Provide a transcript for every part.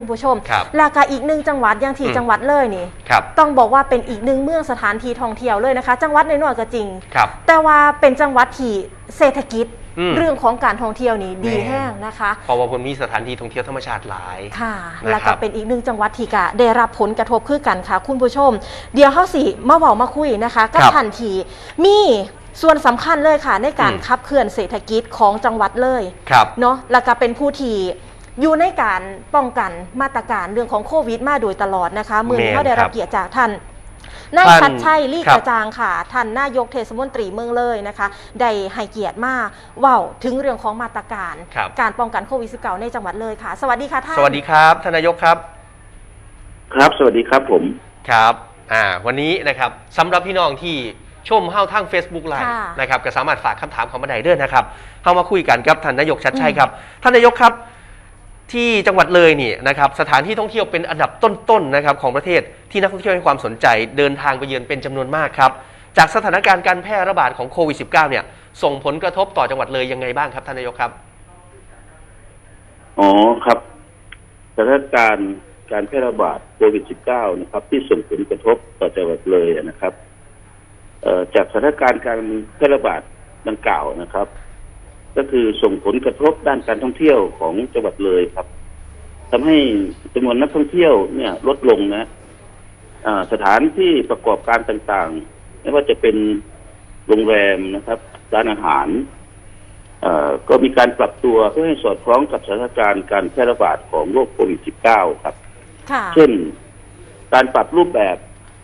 คุณผู้ชมครับแล้วก็อีกหนึ่งจังหวัดอย่างที่อืม จังหวัดเลยนี่ ครับ ต้องบอกว่าเป็นอีกหนึ่งเมืองสถานที่ท่องเที่ยวเลยนะคะ จังหวัดน้อยๆก็จริง ครับ แต่ว่าเป็นจังหวัดที่เศรษฐกิจอืมเรื่องของการท่องเที่ยวนี่ดีแน่แห้งนะคะ เพราะว่ามันมีสถานที่ท่องเที่ยวธรรมชาติหลาย ค่ะ นะครับแล้วก็เป็นอีกหนึ่งจังหวัดที่กะได้รับผลกระทบคือกันค่ะ คุณผู้ชม เดี๋ยวเขาสิมาบอกมาคุยนะคะกับครับทันทีมีส่วนสำคัญเลยค่ะ ในการอืม ขับเคลื่อนเศรษฐกิจของจังหวัดเลย ครับ เนาะแล้วก็เป็นผู้ที่ อยู่ในการป้องกันมาตรการเรื่องของโควิดมาโดยตลอดนะคะ มือนี้แม่นเขาได้รับครับเกียรติจากท่านนายท่านชัดชัยลี่ครับกระจางค่ะ ท่านนายกเทศมนตรีเมืองเลยนะคะ ได้ให้เกียรติมาเว้าถึงเรื่องของมาตรการครับการป้องกันโควิด -19 ในจังหวัดเลยค่ะ สวัสดีค่ะท่าน สวัสดีครับท่านนายกครับ ครับสวัสดีครับผมครับอ่าวันนี้นะครับสำหรับพี่น้องที่ชมเข้าทาง Facebook ไลน์ค่ะนะครับก็สามารถฝากคำถามเขามาได้เด้อนะครับเข้ามาคุยกันครับท่านนายกชัดชัยครับ ท่านนายกครับ ที่จังหวัดเลยนี่นะครับสถานที่ท่องเที่ยวเป็นอันดับต้นๆนะครับของประเทศที่นักท่องเที่ยวให้ความสนใจเดินทางไปเยือนเป็นจำนวนมากครับ จากสถานการณ์การแพร่ระบาดของโควิด -19 เนี่ยส่งผลกระทบต่อจังหวัดเลยยังไงบ้างครับท่านนายกครับ อ๋อครับสถานการณ์การแพร่ระบาดโควิด -19 นะครับ ที่ส่งผลกระทบต่อจังหวัดเลยนะครับจากสถานการณ์การแพร่ระบาดดังกล่าวนะครับ ก็คือส่งผลกระทบด้านการท่องเที่ยวของจังหวัดเลยครับทำให้จำนวนนักท่องเที่ยวเนี่ยลดลงนะอ่าสถานที่ประกอบการต่างๆ ไม่ว่าจะเป็นโรงแรมนะครับร้านอาหารเอ่อก็มีการปรับตัวเพื่อให้สอดคล้องกับสถานการณ์การแพร่ระบาดของโรคโควิด -19 ครับค่ะเช่น การปรับรูปแบบ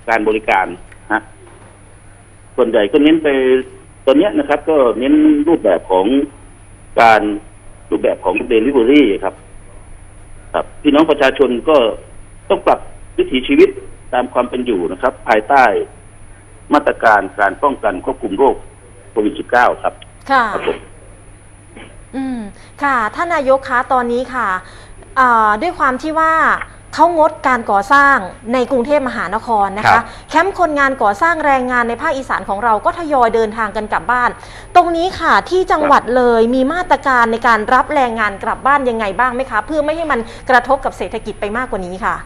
การบริการฮะส่วนใหญ่ก็เน้นไปตอนเนี้ยนะครับ ก็เน้นรูปแบบของ การรูปแบบของเดลิเวอรี่ครับ ครับพี่น้องประชาชนก็ต้องปรับวิถีชีวิตตามความเป็นอยู่นะครับ ภายใต้มาตรการการป้องกันควบคุมโรคโควิด -19 ครับ ค่ะ ครับผมอืม ค่ะ ท่านนายกคะ ตอนนี้ค่ะ อ่า ด้วยความที่ว่า เขางดการก่อสร้างในกรุงเทพมหานครนะครัคะ บ แคมป์คนงานก่อสร้างแรงงานในภาคอีสานของเราก็ทยอยเดินทางกันกลับบ้าน ตรงนี้ค่ะที่จังหวัดเลยมีมาตรการในการรับแรงงานกลับบ้านยังไงบ้างไหมคะ เพื่อไม่ให้มันกระทบกับเศรษฐกิจไปมากกว่านี้ค่ะ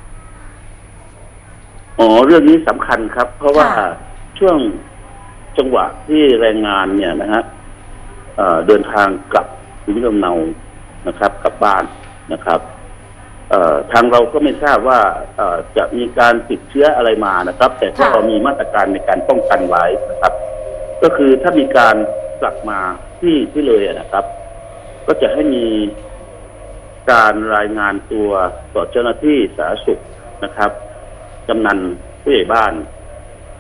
อ๋อเรื่องนี้สำคัญครับ เพราะว่าค่ะ ช่วงจังหวะที่แรงงานเนี่ยนะฮะเอ่อเดินทางกลับภูมิลำเนานะครับ กลับบ้านนะครับ เอ่อทางเราก็ไม่ทราบว่าเอ่อจะมีการติดเชื้ออะไรมานะครับ แต่ก็ค่ะเรามีมาตรการในการป้องกันไว้นะครับ ก็คือถ้ามีการกลับมาที่ที่เลยอะนะครับ ก็จะให้มีการรายงานตัวต่อเจ้าหน้าที่สาธารณสุขนะครับกำนันผู้ใหญ่บ้าน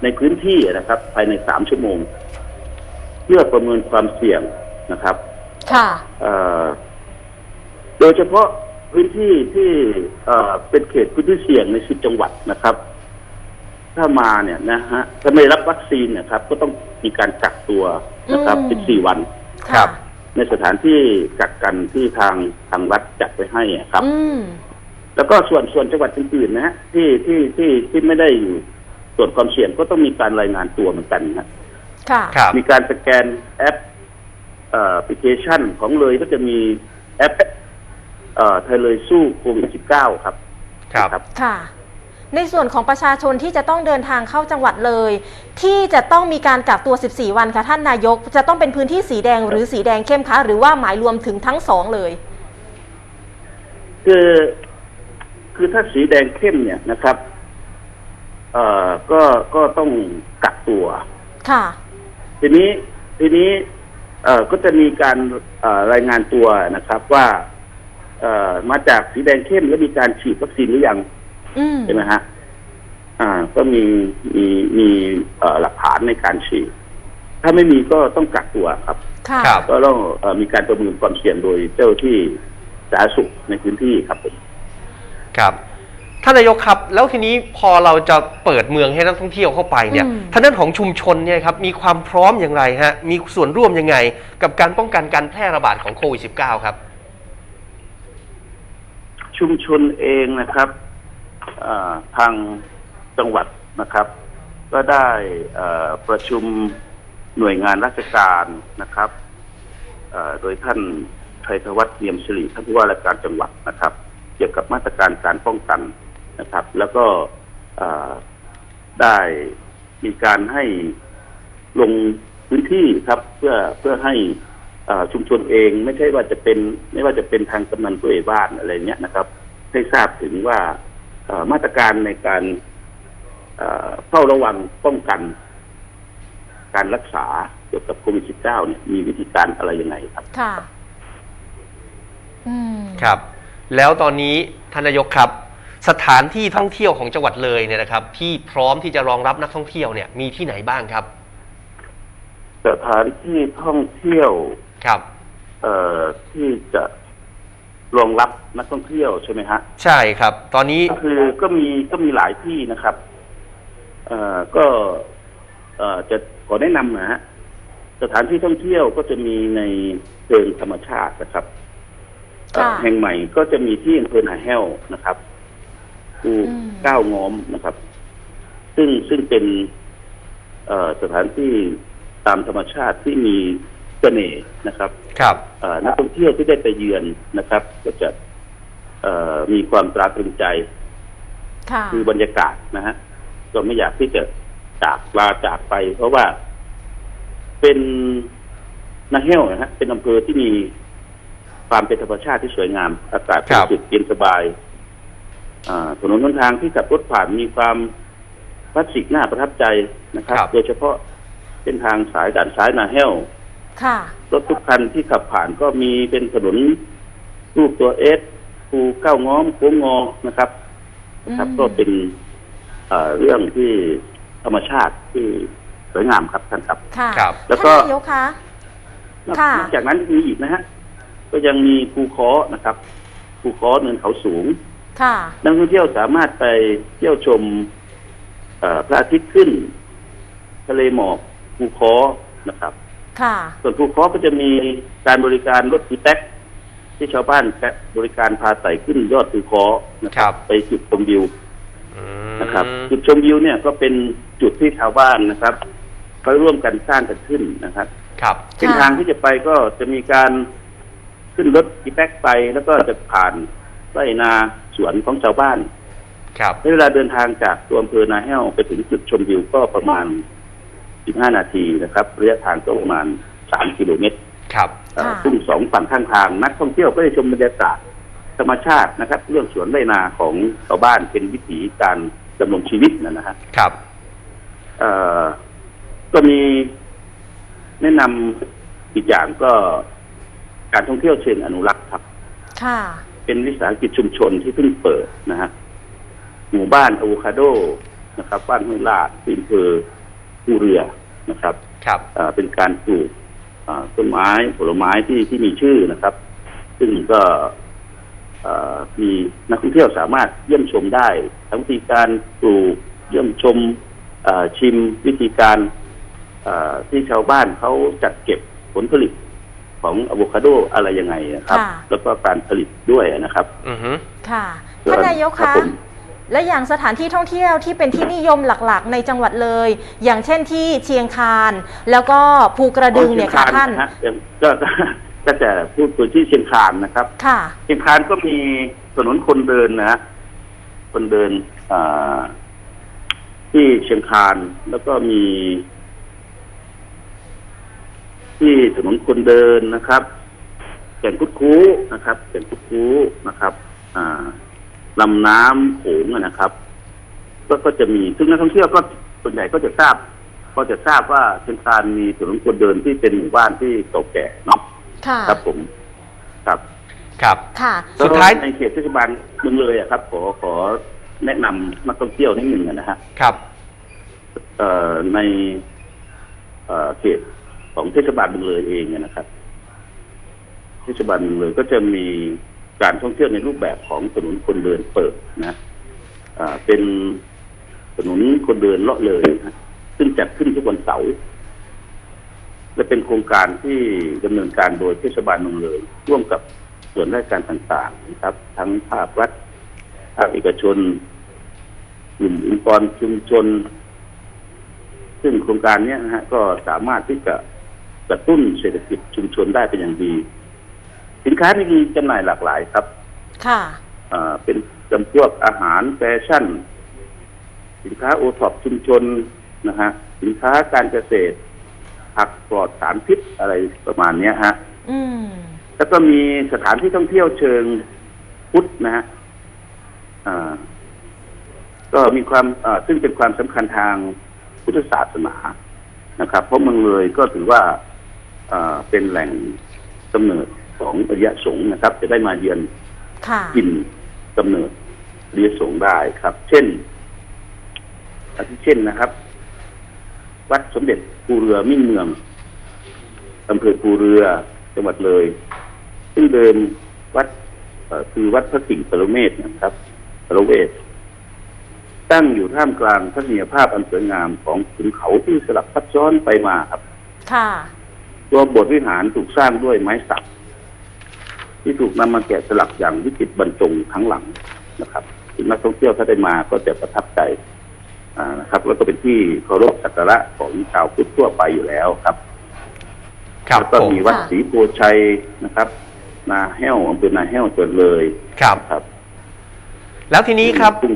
ในพื้นที่นะครับ ภายในสามชั่วโมง เพื่อประเมินความเสี่ยงนะครับ ค่ะ เอ่อโดยเฉพาะ พื้นที่ที่เอ่อเป็นเขตพื้นที่เสี่ยงในสิบจังหวัดนะครับ ถ้ามาเนี่ยนะฮะถ้าไม่รับวัคซีนเนะครับ ก็ต้องมีการกักตัวนะครับอืม 14 วัน ครัค่ะบ ในสถานที่กักกันที่ทางทางรัฐจัดไว้ให้อะครับ อืม แล้วก็ส่วนส่วนจังหวัดอื่นๆนะฮะที่ที่ที่ที่ไม่ได้อยู่ส่วนความเสี่ยงก็ต้องมีการรายงานตัวเหมือนกันนะ ค่ะ ครับ มีการสแกนแอปเอ่อแอปพลิเคชันของเลยก็จะมีแอป เอ่อไทยเลยสู้โควิด -19 ครับครับ ครับ ค่ะ ในส่วนของประชาชนที่จะต้องเดินทางเข้าจังหวัดเลย ที่จะต้องมีการกักตัว 14 วันค่ะท่านนายก จะต้องเป็นพื้นที่สีแดงหรือสีแดงเข้มคะ หรือว่าหมายรวมถึงทั้งสองเลย คือคือถ้าสีแดงเข้มเนี่ยนะครับ เอ่อก็ก็ต้องกักตัว ค่ะ ทีนี้ทีนี้เอ่อก็จะมีการเอ่อรายงานตัวนะครับว่า เอ่อมาจากสีแดงเข้มแล้วมีการฉีดวัคซีนหรือยังอืม ใช่ไหมฮะอ่า ก็มีมีมีเอ่อหลักฐานในการฉีด ถ้าไม่มีก็ต้องกักตัวครับ ค่ะ ครับ ก็ต้องเอ่อมีการประเมินความเสี่ยงโดยเจ้าที่สาธารณสุขในพื้นที่ครับผม ครับท่านนายกครับ แล้วทีนี้พอเราจะเปิดเมืองให้นักท่องเที่ยวเข้าไปเนี่ยอืม ทางด้านของชุมชนเนี่ยครับมีความพร้อมอย่างไรฮะมีส่วนร่วมยังไง กับการป้องกันการแพร่ระบาดของโควิด -19 ครับ ชุมชนเองนะครับทางจังหวัดนะครับ ก็ได้ประชุมหน่วยงานราชการนะครับโดยท่านไทยธวัฒน์เนียมสิริท่านผู้ว่าราชการจังหวัดนะครับ เกี่ยวกับมาตรการการป้องกันนะครับ แล้วก็ได้มีการให้ลงพื้นที่ครับเพื่อเพื่อให้ ชุมชนเองไม่ใช่ว่าจะเป็น ไม่ว่าจะเป็นทางกำนันผู้ใหญ่บ้านอะไรเนี้ยนะครับ ให้ทราบถึงว่าเอ่อมาตรการในการเอ่อเฝ้าระวังป้องกัน การรักษาเกี่ยวกับโควิด -19 เนี่ยมีวิธีการอะไรยังไงครับ ค่ะ อืม ครับ แล้วตอนนี้ท่านนายกครับ สถานที่ท่องเที่ยวของจังหวัดเลยเนี่ยนะครับ ที่พร้อมที่จะรองรับนักท่องเที่ยวเนี่ยมีที่ไหนบ้างครับ สถานที่ท่องเที่ยว ครับ เอ่อที่จะรองรับนักท่องเที่ยวใช่ไหมฮะใช่ครับ ตอนนี้ก็คือก็มีก็มีหลายที่นะครับ เอ่อก็ เอ่อจะขอแนะนำนะฮะสถานที่ท่องเที่ยวก็จะมีในเชิงธรรมชาตินะครับเอ่อค่ะแห่งใหม่ก็จะมีที่อำเภอนาแห้วนะครับภูอืม เก้างอมนะครับ ซึ่งซึ่งเป็น เอ่อสถานที่ตามธรรมชาติที่มี เสน่ห์นะครับครับเอ่อนักท่องเที่ยวที่ได้ไปเยือนนะครับ ก็จะเอ่อมีความตราตรึงใจค่ะคือบรรยากาศนะฮะก็ไม่อยากที่จะจากลาจากไป เพราะว่าเป็นนาเฮลนะฮะเป็นอำเภอที่มีความเป็นธรรมชาติที่สวยงาม อากาศครับสุดเย็นสบายอ่าถนนหนทางที่ขับรถผ่านมีความคลาสสิกน่าประทับใจนะครับครับโดยเฉพาะเส้นทางสายด่านซ้ายนาเฮล ค่ะ รถทุกคันที่ขับผ่านก็มีเป็นถนนรูปตัวเอสภูเก้าง้อมโค้งงอนะครับนะครับอืมก็เป็นเอ่อเรื่องที่ธรรมชาติที่สวยงามครับท่านครับค่ะครับแล้วก็ท่านนายกคะนอกค่ะนอกจากนั้นมีอีกนะฮะก็ยังมีภูคอนะครับภูคอเนินเขาสูง ค่ะนักท่องเที่ยวสามารถไปเที่ยวชมเอ่อพระอาทิตย์ขึ้น ทะเลหมอกภูคอนะครับ ค่ะ ส่วนภูคอก็จะมีการบริการรถอีแท็กที่ชาวบ้านบริการพาไต่ขึ้นยอดภูคอนะคครัรับ บ ไปจุดชมวิวอืมนะครับ จุดชมวิวเนี่ยก็เป็นจุดที่ชาวบ้านนะครับเขาร่วมกันสร้างกันขึ้นนะครับ ครับ เส้นทางที่จะไปก็จะมีการขึ้นรถอีแท็กไปแล้วก็จะผ่านไร่นาสวนของชาวบ้านครับใช้เวลาเดินทางจากตัวอำเภอนาแห้วไปถึงจุดชมวิวก็ประมาณ 15 นาทีนะครับระยะทางก็ประมาณ 3 กิโลเมตรครับเอ่อค่ะ ซึ่งสองฝั่งข้างทางนักท่องเที่ยวก็ได้ชมบรรยากาศธรรมชาตินะครับ เรื่องสวนไรนาของชาวบ้านเป็นวิถีการดำรงชีวิตนะนะฮะ ครับเอ่อก็มีแนะนำอีกอย่างก็การท่องเที่ยวเชิงอนุรักษ์ครับ ค่ะ เป็นวิสาหกิจชุมชนที่เพิ่งเปิดนะฮะหมู่บ้านอะโวคาโดนะครับบ้านห้วยลาดที่อำเภอ ภูเรือนะครับครับเอ่อเป็นการปลูกเอ่อต้นไม้ผลไม้ที่ที่มีชื่อนะครับ ซึ่งก็เอ่อมีนักท่องเที่ยวสามารถเยี่ยมชมได้ ทั้งวิธีการปลูกเยี่ยมชมเอ่อชิมวิธีการเอ่อที่ชาวบ้านเขาจัดเก็บผลผลิตของอะโวคาโดอะไรยังไงนะครับค่ะแล้วก็การผลิตด้วยนะครับ อือฮึค่ะท่านนายกรับคะผม และอย่างสถานที่ท่องเที่ยวที่เป็นที่นิยมหลักๆ ในจังหวัดเลย อย่างเช่นที่เชียงคาน แล้วก็ภูกระดึงเนี่ยค่ะท่านชีงะฮะยังก็ก็ก็จะพูดคุยที่เชียงคานนะครับ ค่ะ เชียงคานก็มีถนนคนเดินนะฮะคนเดินอ่าที่เชียงคานแล้วก็มี ที่ถนนคนเดินนะครับแก่งคุดคูนะครับแก่งคุดคูนะครับ อ่าลำน้ำโขงอะ นะครับ ก็ก็จะมีซึ่งนักท่องเที่ยวก็ส่วนใหญ่ก็จะทราบ ก็จะทราบว่าเชียงคานมีถนนคนเดินที่เป็นหมู่บ้านที่เก่าแก่เนาะค่ะครับผมครับครับ ค่ะ สุดท้ายในเขตเทศบาลเมืองเลยอะครับ ขอขอแนะนำนักท่องเที่ยวนิดหนึ่งอะนะฮะครับเอ่อในเอ่อเขตของเทศบาลเมืองเลยเองอะนะครับเทศบาลเมืองเลยก็จะมีการท่องเที่ยวในรูปแบบของถนนคนเดินเปิดนะอ่า เป็นถนนคนเดินเลาะเลยนะซึ่งจัดขึ้นทุกวันเสาร์และเป็นโครงการที่ดำเนินการโดยเทศบาลเมืองเลย ร่วมกับส่วนราชการต่างๆนะครับ ทั้งภาครัฐภาคเอกชนกลุ่มองค์กรชุมชน ซึ่งโครงการเนี้ยนะฮะก็สามารถที่จะกระตุ้นเศรษฐกิจชุมชนได้เป็นอย่างดี สินค้านี่มีจำหน่ายหลากหลายครับ ค่ะ เป็นจำพวกอาหารแฟชั่น สินค้าโอท็อปชุมชนนะฮะสินค้าการเกษตรผักปลอดสารพิษอะไรประมาณเนี้ยฮะอืมแล้วก็มีสถานที่ท่องเที่ยวเชิงพุทธนะฮะอ่าก็มีความอ่าซึ่งเป็นความสำคัญทางพุทธศาสนานะครับ เพราะเมืองเลยก็ถือว่าอ่าเป็นแหล่งกำเนิดของอริยสงฆ์นะครับ จะได้มาเยือนค่ะกิน กำเนิดอริยสงฆ์ได้ครับ เช่นอาทิเช่นนะครับ วัดสมเด็จภูเรือมิ่งเมืองอำเภอภูเรือจังหวัดเลย ซึ่งเดิมวัดเอ่อคือวัดพระสิงห์ปรเมศนะครับปรเวศตั้งอยู่ท่ามกลางทัศนียภาพอันสวยงามของขุนเขาที่สลับซับซ้อนไปมาครับ ค่ะ ตัวโบทวิหารถูกสร้างด้วยไม้สัก ที่ถูกนำมาแกะสลักอย่างวิจิตรบรรจงทั้งหลังนะครับถึงนักท่องเที่ยวถ้าได้มาก็จะประทับใจอ่านะครับแล้วก็เป็นที่เคารพสักการะของชาวพุทธทั่วไปอยู่แล้วครับครับแล้วก็ผมมีวัดค่ะศรีโพชัยนะครับ นาแห้วอำเภอนาแห้วจังหวัดเลยครับครับ แล้วทีนี้ครับซึ่ง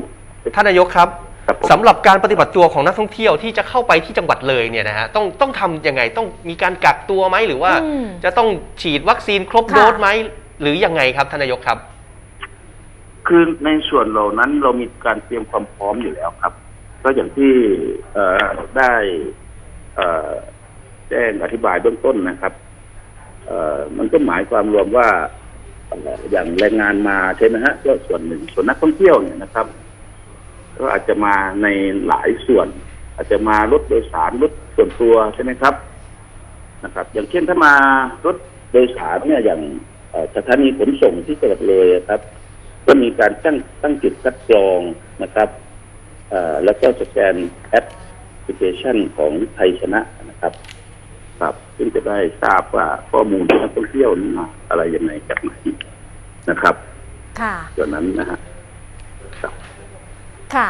ท่านนายกครับครับผมสำหรับการปฏิบัติตัวของนักท่องเที่ยวที่จะเข้าไปที่จังหวัดเลยเนี่ยนะฮะต้องต้องทำยังไงต้องมีการกักตัวไหมหรือว่าอืมจะต้องฉีดวัคซีนครบค่ะโดสไหม หรือยังไงครับท่านนายกครับ คือในส่วนเหล่านั้นเรามีการเตรียมความพร้อมอยู่แล้วครับ ก็อย่างที่เอ่อได้เอ่อแจ้งอธิบายเบื้องต้นนะครับเอ่อมันก็หมายความรวมว่าอย่างแรงงานมาใช่ไหมฮะก็ส่วนหนึ่งส่วนนักท่องเที่ยวเนี่ยนะครับ ก็อาจจะมาในหลายส่วน อาจจะมารถโดยสารรถส่วนตัวใช่ไหมครับ นะครับ อย่างเช่นถ้ามารถโดยสารเนี่ยอย่าง สถานีขนส่งที่จังหวัดเลยอะครับ ก็มีการตั้งตั้งจุดคัดกรองนะครับเอ่อแล้วก็สแกนแอปพลิเคชันของไทยชนะนะครับ ครับซึ่งจะได้ทราบว่าข้อมูลที่นักท่องเที่ยวนั้นมาอะไรยังไงจากไหนนะครับ ค่ะส่วนนั้นนะฮะครับค่ะ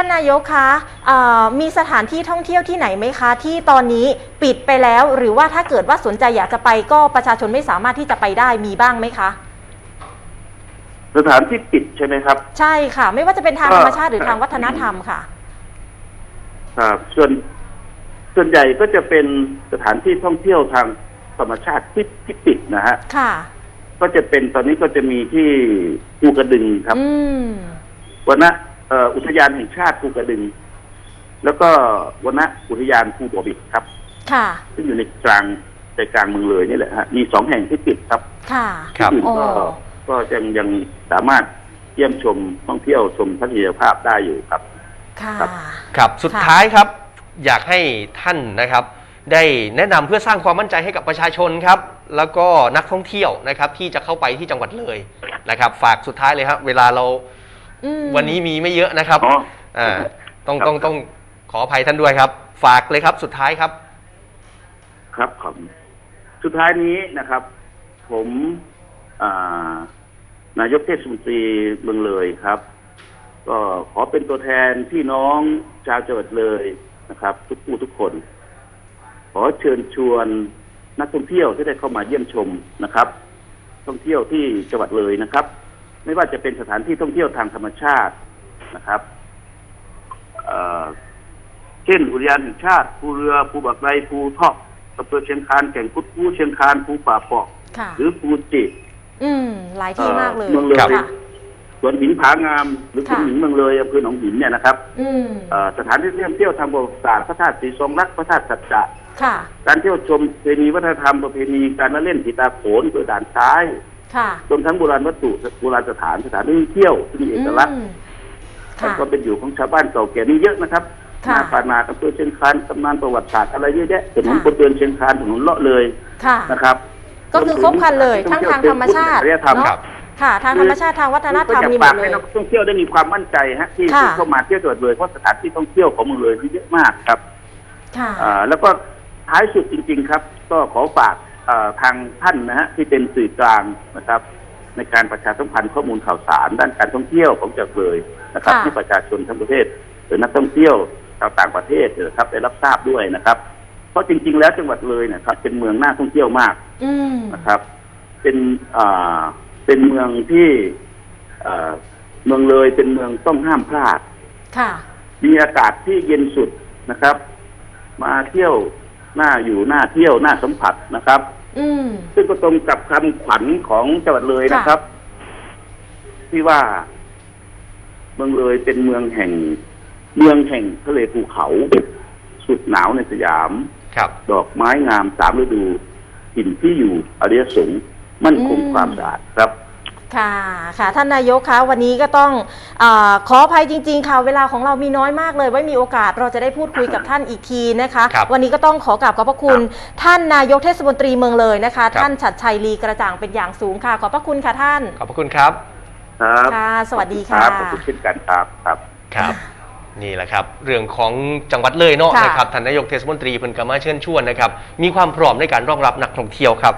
ท่านนายกคะเอ่อมีสถานที่ท่องเที่ยวที่ไหนไหมคะ ที่ตอนนี้ปิดไปแล้ว หรือว่าถ้าเกิดว่าสนใจอยากจะไปก็ประชาชนไม่สามารถที่จะไปได้มีบ้างไหมคะ สถานที่ปิดใช่ไหมครับ ใช่ค่ะ ไม่ว่าจะเป็นทางก็ธรรมชาติหรือทางวัฒนธรรมค่ะ ครับส่วนส่วนใหญ่ก็จะเป็นสถานที่ท่องเที่ยวทางธรรมชาติที่ที่ปิดนะฮะค่ะ ก็จะเป็นตอนนี้ก็จะมีที่ภูกระดึงครับอืมวันนะเอ่ออุทยานแห่งชาติภูกระดึง แล้วก็วันนะอุทยานภูบ่อบิดครับ ค่ะ ซึ่งอยู่ในกลางใจกลางเมืองเลยนี่แหละฮะมีสองแห่งที่ปิดครับ ค่ะครับที่อื่นก็อ๋อก็ยังยังสามารถเยี่ยมชมท่องเที่ยวชมทัศนียภาพได้อยู่ครับ ค่ะ ครับครับสุดค่ะท้ายครับ อยากให้ท่านนะครับ ได้แนะนำเพื่อสร้างความมั่นใจให้กับประชาชนครับ แล้วก็นักท่องเที่ยวนะครับที่จะเข้าไปที่จังหวัดเลยนะครับ ฝากสุดท้ายเลยครับเวลาเรา อืม วันนี้มีไม่เยอะนะครับอ๋ออ่าต้องครับต้องต้องขออภัยท่านด้วยครับ ฝากเลยครับสุดท้ายครับ ครับผมสุดท้ายนี้นะครับ ผมอ่านายกเทศมนตรีเมืองเลยครับ ก็ขอเป็นตัวแทนพี่น้องชาวจังหวัดเลยนะครับ ทุกผู้ทุกคน ขอเชิญชวนนักท่องเที่ยวที่ได้เข้ามาเยี่ยมชมนะครับ ท่องเที่ยวที่จังหวัดเลยนะครับ ไม่ว่าจะเป็นสถานที่ท่องเที่ยวทางธรรมชาตินะครับเอ่อเช่นอุทยานแห่งชาติภูเรือภูบักไรภูทอกอำเภอเชียงคานแก่งคุดภูเชียงคานภูป่าปอกค่ะหรือภูจิอืมหลายที่มากเลยเมืองเลยค่ะสวนหินผางาม หรือคุณค่ะหญิงเมืองเลยอำเภอหนองหินเนี่ยนะครับอืมเอ่อสถานที่ท่องเที่ยวทางประวัติศาสตร์พระธาตุสีทรงรักพระธาตุสัจจะค่ะการเที่ยวชมประเพณีวัฒนธรรมประเพณีการละเล่นผีตาโขนโดยด่านซ้าย ค่ะรวมทั้งโบราณวัตถุโบราณสถานสถานที่ท่องเที่ยวที่มีเอกลักษณ์อืมแล้วค่ะก็เป็นอยู่ของชาวบ้านเก่าแก่นี่เยอะนะครับค่ะนาปานาอำเภอเชียงคานตำนานประวัติศาสตร์อะไรเยอะแยะถนนค่ะคนเดินเชียงคานถนนเลาะเลยค่ะนะครับ ก็คือครบครันเลยทั้งทางธรรมชาติจริยธรรมเนาะครับค่ะ ทางธรรมชาติทางวัฒนธรรมก็มีอยากหมฝาดกเลให้ยนักท่องเที่ยวได้มีความมั่นใจฮะที่ค่ะที่เข้ามาเที่ยวจังหวัดเลยเพราะสถานที่ท่องเที่ยวของเมืองเลยมีเยอะมากครับ ค่ะอ่าแล้วก็ท้ายสุดจริง ๆ ครับ ก็ขอฝากอ่า ทางท่านนะฮะที่เป็นสื่อกลางนะครับ ในการประชาสัมพันธ์ข้อมูลข่าวสารด้านการท่องเที่ยวของจังหวัดเลยนะครับค่ะ ที่ประชาชนทั้งประเทศ หรือนักท่องเที่ยวชาวต่างประเทศเนี่ยนะครับได้รับทราบด้วยนะครับ เพราะจริง ๆ แล้วจังหวัดเลยเนะครับ เป็นเมืองน่าท่องเที่ยวมาก อืม นะครับ เป็นอ่าเป็นเมืองที่เอ่อเมืองเลยเป็นเมืองต้องห้ามพลาด ค่ะ มีอากาศที่เย็นสุดนะครับ มาเที่ยว หน้าอยู่หน้าเที่ยวหน้าสัมผัสนะครับ อืม ซึ่งก็ตรงกับคำขวัญของจังหวัดเลยนะครับ ที่ว่า เมืองเลยเป็นเมืองแห่ง เมืองแห่งทะเลภูเขา สุดหนาวในสยาม ครับ ดอกไม้งามสามฤดูถิ่นที่อยู่อริยสงฆ์มั่นคงอืม ความสะอาดครับ ค่ะค่ะท่านนายกคะวันนี้ก็ต้องอาขออภัยจริง ๆ ค่ะเวลาของเรามีน้อยมากเลย ไว้มีโอกาสเราจะได้พูดคุยกับท่านอีกทีนะคะครับวันนี้ก็ต้องขอกราบขอบพระคุณ ท่านนายกเทศมนตรีเมืองเลยนะคะครับท่านฉัดชัยลีกระจ่างเป็นอย่างสูงค่ะ ขอบพระคุณค่ะท่าน ขอบพระคุณครับครับค่ะ สวัสดีคค่ะรับขอบคุณเช่นกันครับครับครับนี่แหละครับเรื่องของจังหวัดเลยเนาะค่ะนะครับท่านนายกเทศมนตรีเพิ่นก็มาเชิญชวนนะครับมีความพร้อมในการรองรับนักท่องเที่ยวครับ